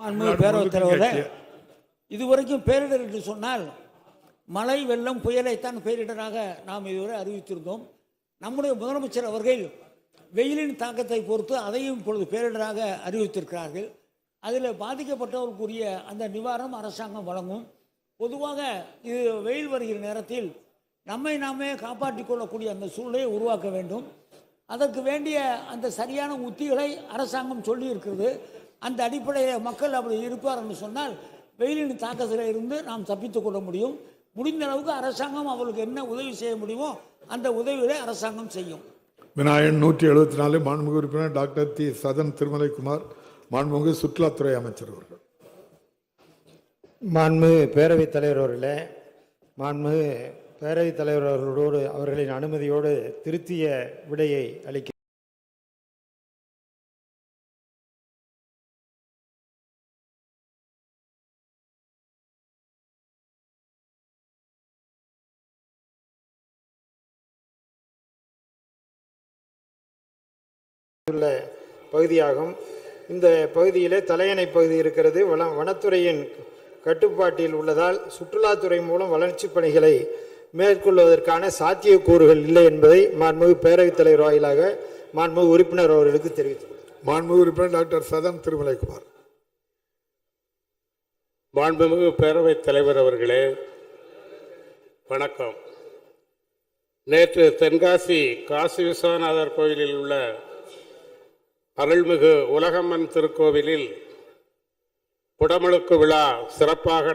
பேரவைத் தலைவரே இதுவரைக்கும் பேரிடர் என்று சொன்னால் மழை வெள்ளம் புயலைத்தான் பேரிடராக நாம் இதுவரை அறிவித்திருந்தோம். நம்முடைய முதலமைச்சர் அவர்கள் வெயிலின் தாக்கத்தை பொறுத்து அதையும் இப்பொழுது பேரிடராக அறிவித்திருக்கிறார்கள். அதில் பாதிக்கப்பட்டவர்களுக்குரிய அந்த நிவாரணம் அரசாங்கம் வழங்கும். பொதுவாக இது வெயில் வருகிற நேரத்தில் நம்மை நாமே காப்பாற்றிக் கொள்ளக்கூடிய அந்த சூழ்நிலையை உருவாக்க வேண்டும். அதற்கு வேண்டிய அந்த சரியான உத்திகளை அரசாங்கம் சொல்லி இருக்கிறது அந்த அடிப்படையில் மக்கள் அப்படி இருப்பார் என்று சொன்னால் வெயிலின் தாக்கத்தில் இருந்து நாம் தப்பித்துக் கொள்ள முடியும். முடிந்த அளவுக்கு அரசாங்கம் அவர்களுக்கு என்ன உதவி செய்ய முடியுமோ அந்த உதவிகளை அரசாங்கம் செய்யும். விநாயகன் நூற்றி எழுபத்தி நாலு மாண்புமிகு உறுப்பினர் டாக்டர் தி சதன் திருமலைக்குமார் மாண்புமிகு சுற்றுலாத்துறை அமைச்சர் அவர்கள். மாண்புமிகு பேரவைத் தலைவர் அவர்களே மாண்புமிகு பேரவைத் தலைவர் அவர்களோடு அவர்களின் அனுமதியோடு திருத்திய விடையை அளிக்க உள்ள பகுதியாகும். இந்த பகுதியிலே தலையணை பகுதி இருக்கிறது. வன வனத்துறையின் கட்டுப்பாட்டில் உள்ளதால் சுற்றுலாத்துறை மூலம் வளர்ச்சிப் பணிகளை மேற்கொள்வதற்கான சாத்தியக்கூறுகள் இல்லை என்பதை மாண்புமிகு பேரவைத் தலைவர் வாயிலாக மாண்புமிகு உறுப்பினர் அவர்களுக்கு தெரிவித்துள்ளேன் மாண்புமிகு உறுப்பினர் டாக்டர் சதன் திருமலைக்குமார். மாண்புமிகு பேரவைத் தலைவர் அவர்களே வணக்கம். நேற்று தென்காசி காசி விஸ்வநாதர் கோயிலில் உள்ள அருள்மிகு உலகம்மன் திருக்கோவிலில் குடமுழுக்கு விழா சிறப்பாக